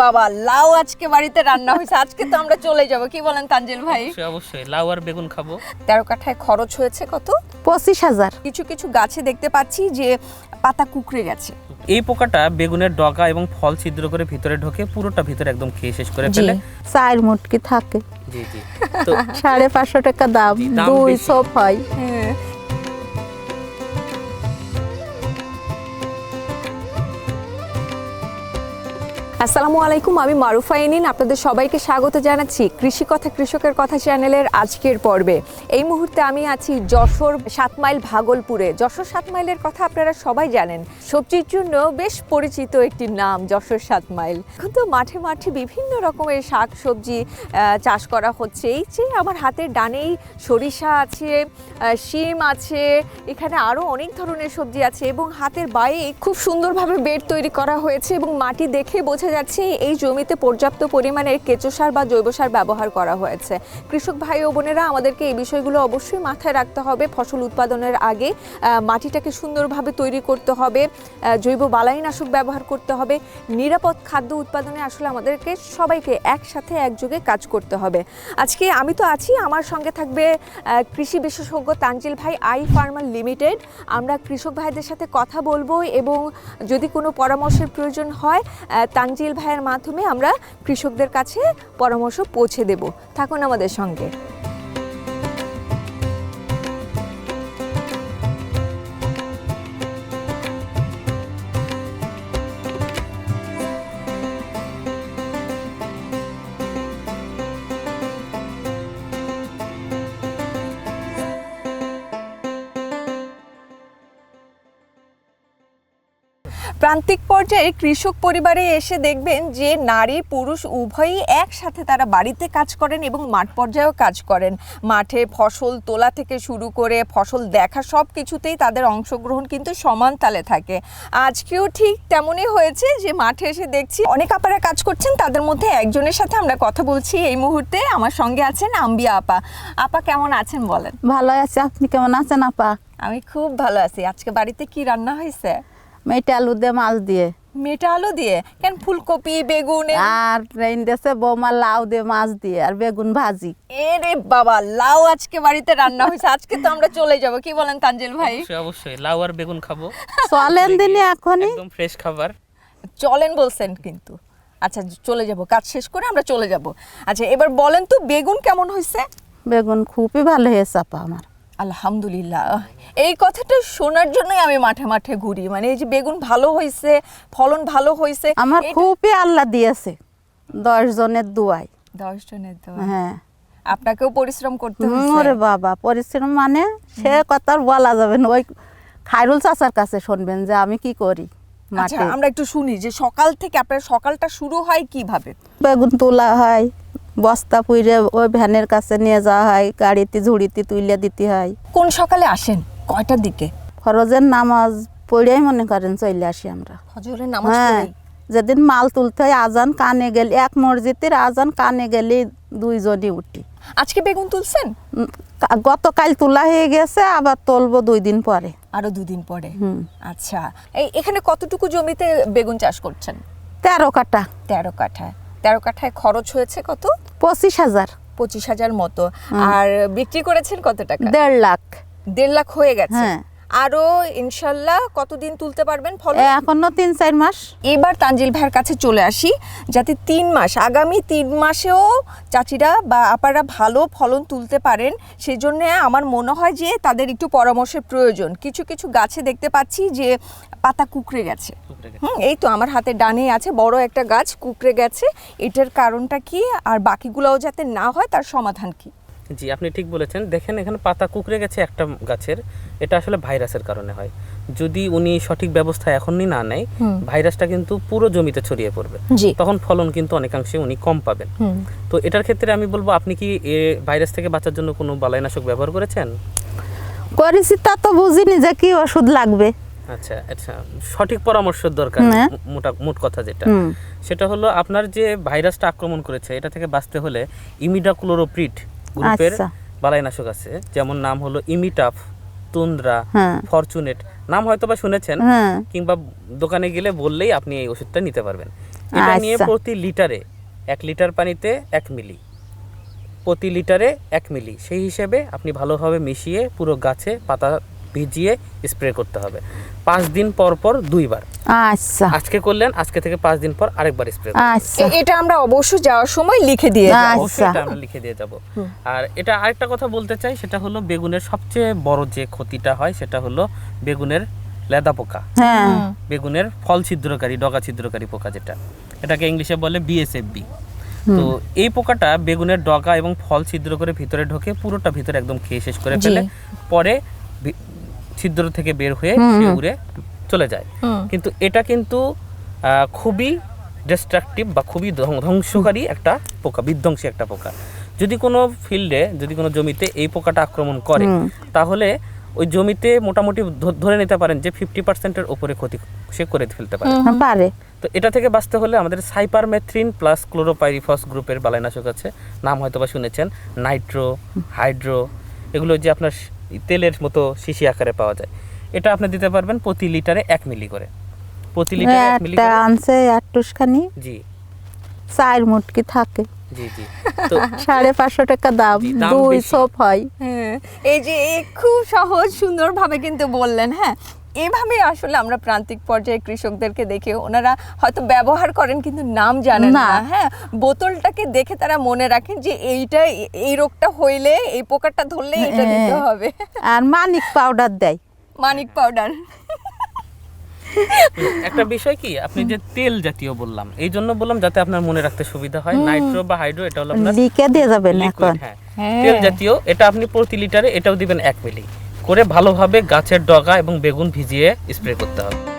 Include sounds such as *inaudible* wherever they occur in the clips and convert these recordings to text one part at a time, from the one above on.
বাবা লাউ আজকে বাড়িতে রান্না হয়েছে। আজকে তো আমরা চলে যাব। কি বলেন তানজিল ভাই? অবশ্যই লাউ আর বেগুন খাব। তেরো কাঠায় খরচ হয়েছে কত? পঁচিশ হাজার। কিছু কিছু গাছে দেখতে পাচ্ছি যে পাতা কুকড়ে গেছে। এই পোকাটা বেগুনের ডগা এবং ফল ছিদ্র করে ভিতরে ঢোকে পুরোটা ভিতরে একদম খেয়ে শেষ করে ফেলে। চার মুটকি থাকে। জি জি। *laughs* তো সাড়ে পাঁচশো টাকা দাম দুই সব হয়। আসসালামু আলাইকুম, আমি মারুফা ইনিন আপনাদের সবাইকে স্বাগত জানাচ্ছি কৃষি কথা কৃষকের কথা চ্যানেলের আজকের পর্বে। এই মুহূর্তে আমি আছি যশোর সাত মাইল ভাগলপুরে। যশোর সাত মাইলের কথা আপনারা সবাই জানেন। সবজির জন্য বেশ পরিচিত একটি নাম, যশোর সাত মাইল। এখন তো মাঠে মাঠে বিভিন্ন রকমের শাক সবজি চাষ করা হচ্ছে। এই যে আমার হাতের ডানেই সরিষা আছে শিম আছে, এখানে আরও অনেক ধরনের সবজি আছে এবং হাতের বাইরে খুব সুন্দরভাবে বেড তৈরি করা হয়েছে এবং মাটি দেখে বোঝা যাচ্ছে এই জমিতে পর্যাপ্ত পরিমাণের কেঁচো সার বা জৈব সার ব্যবহার করা হয়েছে। কৃষক ভাই ও বোনেরা আমাদেরকে এই বিষয়গুলো অবশ্যই মাথায় রাখতে হবে। ফসল উৎপাদনের আগে মাটিটাকে সুন্দরভাবে তৈরি করতে হবে জৈব বালাইনাশক ব্যবহার করতে হবে। নিরাপদ খাদ্য উৎপাদনে আসলে আমাদেরকে সবাইকে একসাথে একযোগে কাজ করতে হবে। আজকে আমি তো আছি আমার সঙ্গে থাকবে কৃষি বিশেষজ্ঞ তানজিল ভাই আই ফার্মার লিমিটেড। আমরা কৃষক ভাইদের সাথে কথা বলব এবং যদি কোনো পরামর্শের প্রয়োজন হয় আহ, তানজিল ভাইয়ের মাধ্যমে আমরা কৃষকদের কাছে পরামর্শ পৌঁছে দেব। থাকুন আমাদের সঙ্গে। প্রান্তিক পর্যায়ে কৃষক পরিবারে এসে দেখবেন যে নারী পুরুষ উভয়ই একসাথে তারা বাড়িতে কাজ করেন এবং মাঠ পর্যায়েও কাজ করেন। মাঠে ফসল তোলা থেকে শুরু করে ফসল দেখা সব কিছুতেই তাদের অংশগ্রহণ কিন্তু সমান তালে থাকে। আজকেও ঠিক তেমনই হয়েছে যে মাঠে এসে দেখছি অনেক আপারা কাজ করছেন তাদের মধ্যে একজনের সাথে আমরা কথা বলছি এই মুহূর্তে। আমার সঙ্গে আছেন আম্বিয়া আপা। আপা কেমন আছেন বলেন? ভালো আছে। আপনি কেমন আছেন আপা? আমি খুব ভালো আছি। আজকে বাড়িতে কি রান্না হয়েছে? মেটে আলু দিয়ে মাছ দিয়ে। মেটা আলু দিয়ে? কেন ফুলকপি বেগুন আর ট্রেন দেশে বৌমা লাউ দিয়ে মাছ দিয়ে আর বেগুন ভাজি। এ রে বাবা লাউ আজকে বাড়িতে রান্না হয়েছে আজকে তো আমরা চলে যাব। কি বলেন তানজিল ভাই? অবশ্যই অবশ্যই লাউ আর বেগুন খাব। চলেন দিনে এখনই। একদম ফ্রেশ খাবার। চলেন বলছেন কিন্তু। আচ্ছা চলে যাব কাজ শেষ করে আমরা চলে যাব। আচ্ছা এবার বলেন তো বেগুন কেমন হয়েছে বেগুন খুবই ভালো হয়েছে আপা আমার। আলহামদুলিল্লাহ। এই কথাটা শোনার জন্যই আমি মাঠে মাঠে ঘুরি। মানে এই যে বেগুন ভালো হয়েছে ফলন ভালো হয়েছে আমার খুবই আল্লাহ দিয়েছে দশ জনের দুয়াই দশ জনের তো হ্যাঁ। আপনাকেও পরিশ্রম করতে ওরে বাবা পরিশ্রম মানে সে কথা বলা যাবে না। ওই খায়রুল চাচার কাছে শুনবেন যে আমি কি করি আচ্ছা আমরা একটু শুনি যে সকাল থেকে আপনার সকালটা শুরু হয় কীভাবে? বেগুন তোলা হয় বস্তা পুইরে ওই ভ্যানের কাছে নিয়ে যাওয়া হয় গাড়িতে ঝুড়িতে তুলে দিতে হয়। কোন সকালে আসেন? কয়টার দিকে? ফরজের নামাজ পড়েই মনে করেন চলে আসি আমরা। ফজরের নামাজ হ্যাঁ যেদিন মাল তুলতে হয় আজান কানে গেলে এক মসজিদের আজান কানে গেলে দুইজনই উঠি। আজকে বেগুন তুলছেন? গতকাল তোলা হয়ে গেছে আবার তুলবো দুই দিন পরে। আরও দুদিন পরে। আচ্ছা এই এখানে কতটুকু জমিতে বেগুন চাষ করছেন? তেরো কাটা তেরো কাঠায় তেরো কাঠায় খরচ হয়েছে কত? পঁচিশ হাজার। পঁচিশ হাজার মতো। আর বিক্রি করেছেন কত টাকা? দেড় লাখ। দেড় লাখ হয়ে গেছে। হ্যাঁ। আরও ইনশাল্লাহ কতদিন তুলতে পারবেন ফল এখনও তিন চার মাস। এবার তানজিল ভাইয়ের কাছে চলে আসি যাতে তিন মাস আগামী তিন মাসেও চাচিরা বা আপারা ভালো ফলন তুলতে পারেন। সেই জন্য আমার মনে হয় যে তাদের একটু পরামর্শের প্রয়োজন। কিছু কিছু গাছে দেখতে পাচ্ছি যে পাতা কুকড়ে গেছে। হুম এই তো আমার হাতে ডানে আছে বড় একটা গাছ কুকড়ে গেছে। এটার কারণটা কি? আর বাকিগুলোও যাতে না হয় তার সমাধান কি? জি আপনি ঠিক বলেছেন। দেখেন এখানে পাতা কুকড়ে গেছে একটা গাছের। এটা আসলে ভাইরাসের কারণে হয়। যদি উনি সঠিক ব্যবস্থা এখনই না নেয় ভাইরাসটা কিন্তু পুরো জমিতে ছড়িয়ে পড়বে। তখন ফলন কিন্তু অনেকাংশে উনি কম পাবেন। তো এটার ক্ষেত্রে আমি বলব আপনি কি এ ভাইরাস থেকে বাঁচার জন্য কোনো বালাইনাশক ব্যবহার করেছেন? করেছি তা তো বুঝিনি যে কি ওষুধ লাগবে। আচ্ছা আচ্ছা সঠিক পরামর্শের দরকার হ্যাঁ। মোটা মোট কথা যেটা সেটা হলো আপনার যে ভাইরাসটা আক্রমণ করেছে এটা থেকে বাঁচতে হলে ইমিডাক্লোরোপ্রিট গ্রুপের আচ্ছা। বালাইনাশক আছে যেমন নাম হলো ইমিটাফ তুন্দ্রা। ফরচুনেট নাম হয়তো বা শুনেছেন হ্যাঁ কিংবা দোকানে গেলে বললেই আপনি এই ওষুধটা নিতে পারবেন এটা নিয়ে আচ্ছা। প্রতি লিটারে এক লিটার পানিতে এক মিলি প্রতি লিটারে এক মিলি সেই হিসেবে আপনি ভালোভাবে মিশিয়ে পুরো গাছে পাতা ভিজিয়ে স্প্রে করতে হবে। পাঁচ দিন পর পর দুইবার। আচ্ছা। আজকে করলেন আজকে থেকে পাঁচ দিন পর আরেকবার স্প্রে আচ্ছা। এটা আমরা অবশ্যই যাওয়ার সময় লিখে দিয়ে যাব। আচ্ছা। অবশ্যই এটা আমরা লিখে দিয়ে যাব। আর এটা আরেকটা কথা বলতে চাই সেটা হলো বেগুনের সবচেয়ে বড় যে ক্ষতিটা হয় সেটা হলো বেগুনের লেদা পোকা। হ্যাঁ। বেগুনের ফল ছিদ্রকারী ডগা ছিদ্রকারী পোকা যেটা এটাকে ইংলিশে বলে বিএসএফবি তো এই পোকাটা বেগুনের ডগা এবং ফল ছিদ্র করে ভিতরে ঢোকে পুরোটা ভিতরে একদম খেয়ে শেষ করে ফেলে। পরে ছিদ্র থেকে বের হয়ে সে উড়ে চলে যায়। কিন্তু এটা কিন্তু খুবই ডিস্ট্রাকটিভ বা খুবই ধ্বং- ধ্বংসকারী একটা পোকা বিধ্বংসী একটা পোকা। যদি কোনো ফিল্ডে যদি কোনো জমিতে এই পোকাটা আক্রমণ করে তাহলে ওই জমিতে মোটামুটি ধরে নিতে পারেন যে ফিফটি পার্সেন্টের ওপরে ক্ষতি সে করে ফেলতে পারে। তো এটা থেকে বাঁচতে হলে আমাদের সাইপারমেথ্রিন প্লাস ক্লোরোপাইরিফস গ্রুপের বালাইনাশক আছে। নাম হয়তো বা শুনেছেন নাইট্রো হাইড্রো এগুলো যে আপনার তেলের মতো শিশি আকারে পাওয়া যায়। এটা আপনি দিতে পারবেন প্রতি লিটারে এক মিলি করে। প্রতি লিটারে এক মিলি করে। আনছে একটুখানি জি। চার মুটকি থাকে। জি জি। তো *laughs* সাড়ে পাঁচশো টাকা দাম। দুই। সোপ হয়। হ্যাঁ এই যে খুব সহজ সুন্দরভাবে কিন্তু বললেন হ্যাঁ। এভাবে আসলে আমরা প্রান্তিক পর্যায়ে কৃষকদেরকে দেখে ওনারা হয়তো ব্যবহার করেন কিন্তু নাম জানেন না। হ্যাঁ বোতলটাকে দেখে তারা মনে রাখেন যে এইটা এই রোগটা হইলে এই পোকাটা ধরলে এটা দিতে হ্যাঁ। হবে। আর মানিক পাউডার দেয়। মানিক পাউডার। একটা বিষয় কি? আপনি যে তেল জাতীয় বললাম এই জন্য বললাম যাতে আপনার মনে রাখতে সুবিধা হয়। নাইট্রো বা হাইড্রো এটা হলো আপনার লিখে দিয়ে যাবেন এখন। হ্যাঁ। হ্যাঁ। তেল জাতীয় এটা আপনি প্রতি লিটারে এটাও দিবেন এক মিলি। করে ভালোভাবে গাছের ডগা এবং বেগুন ভিজিয়ে স্প্রে করতে হবে।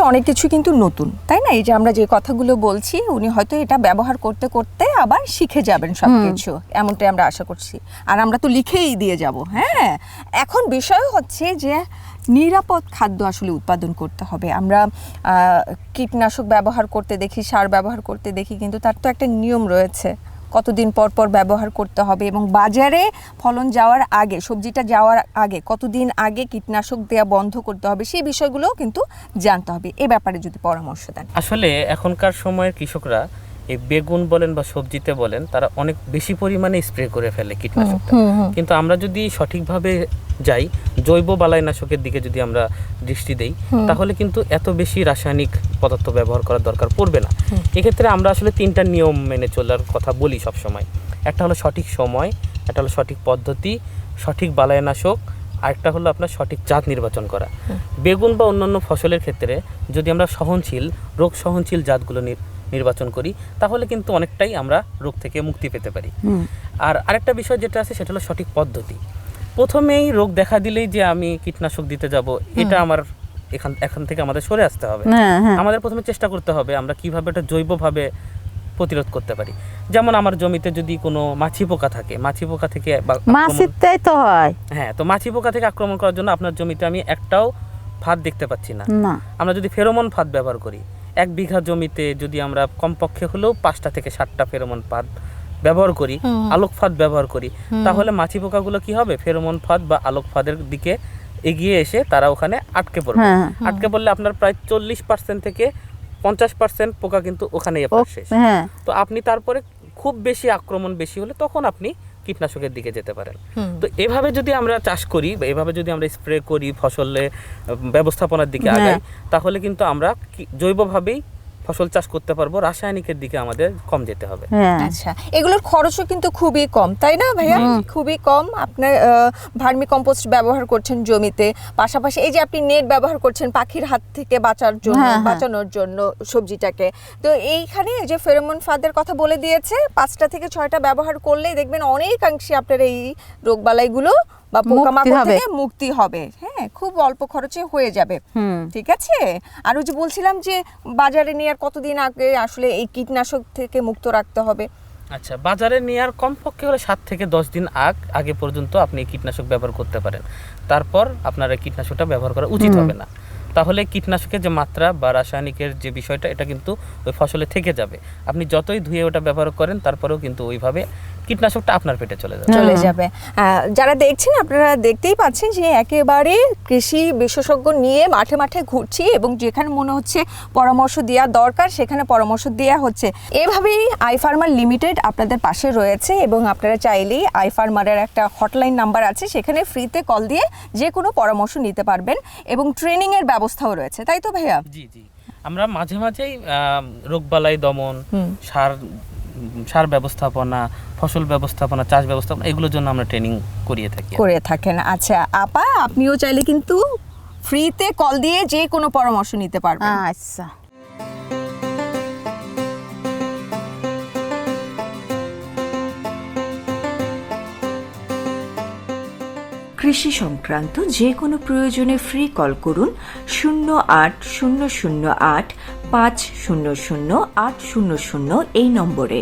কাছে অনেক কিছু কিন্তু নতুন তাই না? এই যে আমরা যে কথাগুলো বলছি উনি হয়তো এটা ব্যবহার করতে করতে আবার শিখে যাবেন সব কিছু এমনটাই আমরা আশা করছি। আর আমরা তো লিখেই দিয়ে যাব হ্যাঁ? এখন বিষয় হচ্ছে যে নিরাপদ খাদ্য আসলে উৎপাদন করতে হবে। আমরা আহ, কীটনাশক ব্যবহার করতে দেখি সার ব্যবহার করতে দেখি কিন্তু তার তো একটা নিয়ম রয়েছে। কতদিন পর পর ব্যবহার করতে হবে এবং বাজারে ফলন যাওয়ার আগে, সবজিটা যাওয়ার আগে, কতদিন আগে কীটনাশক দেওয়া বন্ধ করতে হবে, সেই বিষয়গুলোও কিন্তু জানতে হবে। এ ব্যাপারে যদি পরামর্শ দেন। আসলে এখনকার সময়ের কৃষকরা এই বেগুন বলেন বা সবজিতে বলেন তারা অনেক বেশি পরিমাণে স্প্রে করে ফেলে কীটনাশকটা। কিন্তু আমরা যদি সঠিকভাবে যাই জৈব বালাইনাশকের দিকে যদি আমরা দৃষ্টি দেই তাহলে কিন্তু এত বেশি রাসায়নিক পদার্থ ব্যবহার করার দরকার পড়বে না। এক্ষেত্রে আমরা আসলে তিনটা নিয়ম মেনে চলার কথা বলি সব সময় একটা হলো সঠিক সময় একটা হলো সঠিক পদ্ধতি সঠিক বালাইনাশক আরেকটা হলো আপনার সঠিক জাত নির্বাচন করা। বেগুন বা অন্যান্য ফসলের ক্ষেত্রে যদি আমরা সহনশীল রোগ সহনশীল জাতগুলো নির্বাচন করি তাহলে কিন্তু অনেকটাই আমরা রোগ থেকে মুক্তি পেতে পারি। আর আরেকটা বিষয় যেটা আছে সেটা হলো সঠিক পদ্ধতি। প্রথমেই রোগ দেখা দিলেই যে আমি কীটনাশক দিতে যাব এটা আমার এখান এখান থেকে আমাদের সরে আসতে হবে। হ্যাঁ হ্যাঁ। আমাদের প্রথমে চেষ্টা করতে হবে আমরা কীভাবে এটা জৈবভাবে প্রতিরোধ করতে পারি। যেমন আমার জমিতে যদি কোনো মাছি পোকা থাকে মাছি পোকা থেকে বা তো হয়। হ্যাঁ তো মাছি পোকা থেকে আক্রমণ করার জন্য আপনার জমিতে আমি একটাও ফাঁদ দেখতে পাচ্ছি না। না। আমরা যদি ফেরোমন ফাঁদ ব্যবহার করি এক বিঘা জমিতে যদি আমরা কমপক্ষে হলেও পাঁচটা থেকে সাতটা ফেরোমন ফাঁদ ব্যবহার করি আলোক ফাঁদ ব্যবহার করি তাহলে মাছি পোকাগুলো কি হবে? ফেরোমন ফাঁদ বা আলোক ফাঁদের দিকে এগিয়ে এসে তারা ওখানে আটকে পড়বে। হ্যাঁ, আটকে পড়লে আপনার প্রায় চল্লিশ পার্সেন্ট থেকে পঞ্চাশ পার্সেন্ট পোকা কিন্তু ওখানেই ও আপনার শেষ। হ্যাঁ। তো আপনি তারপরে খুব বেশি আক্রমণ বেশি হলে তখন আপনি কীটনাশকের দিকে যেতে পারেন তো এভাবে যদি আমরা চাষ করি বা এভাবে যদি আমরা স্প্রে করি ফসলে ব্যবস্থাপনার দিকে হ্যাঁ। আগাই তাহলে কিন্তু আমরা জৈবভাবেই ফসল চাষ করতে পারব রাসায়নিকের দিকে আমাদের কম যেতে হবে। হ্যাঁ। আচ্ছা এগুলোর খরচও কিন্তু খুবই কম তাই না ভাইয়া? খুবই কম। আপনার ভার্মি কম্পোস্ট ব্যবহার করছেন জমিতে পাশাপাশি এই যে আপনি নেট ব্যবহার করছেন পাখির হাত থেকে বাঁচার জন্য হ্যাঁ, হ্যাঁ। বাঁচানোর জন্য সবজিটাকে। তো এইখানে যে ফেরোমন ফাদের কথা বলে দিয়েছে পাঁচটা থেকে ছয়টা ব্যবহার করলেই দেখবেন অনেকাংশে আপনার এই রোগবালাইগুলো বা পোকামাকড় থেকে মুক্তি হবে। হ্যাঁ খুব অল্প খরচে হয়ে যাবে। ঠিক আছে? আর ওই যে বলছিলাম যে বাজারে নিয়ে আর কতদিন আগে আসলে এই কীটনাশক থেকে মুক্ত রাখতে হবে? আচ্ছা বাজারে নেওয়ার কমপক্ষে হলে সাত থেকে দশ দিন আগ আগে পর্যন্ত আপনি কীটনাশক ব্যবহার করতে পারেন। তারপর আপনার এই কীটনাশকটা ব্যবহার করা উচিত হবে না। তাহলে কীটনাশকের যে মাত্রা বা রাসায়নিকের যে বিষয়টা এটা কিন্তু ওই ফসলে থেকে যাবে। আপনি যতই ধুয়ে ওটা ব্যবহার করেন তারপরেও কিন্তু ওইভাবে কীটনাশকটা আপনার পেটে চলে যাবে। চলে যাবে। যারা দেখছেন আপনারা দেখতেই পাচ্ছেন যে একেবারে কৃষি বিশেষজ্ঞ নিয়ে মাঠে মাঠে ঘুরছি এবং যেখানে মনে হচ্ছে পরামর্শ দেওয়া দরকার সেখানে পরামর্শ দেওয়া হচ্ছে। এভাবেই আই ফার্মার লিমিটেড আপনাদের পাশে রয়েছে এবং আপনারা চাইলেই আই ফার্মারের একটা হটলাইন নাম্বার আছে সেখানে ফ্রিতে কল দিয়ে যে কোনো পরামর্শ নিতে পারবেন এবং ট্রেনিংয়ের ব্যবস্থাও রয়েছে। তাই তো ভাইয়া? জি জি। আমরা মাঝে মাঝেই রোগবালাই দমন সার সার ব্যবস্থাপনা ফসল ব্যবস্থাপনা চাষ ব্যবস্থাপনা এগুলোর জন্য আমরা ট্রেনিং করিয়ে থাকি। করে থাকেন। আচ্ছা আপা আপনিও চাইলে কিন্তু ফ্রিতে কল দিয়ে যে কোনো পরামর্শ নিতে পারবেন। আচ্ছা। কৃষি সংক্রান্ত যে কোনো প্রয়োজনে ফ্রি কল করুন শূন্য আট শূন্য শূন্য আট পাঁচ শূন্য শূন্য আট শূন্য শূন্য এই নম্বরে।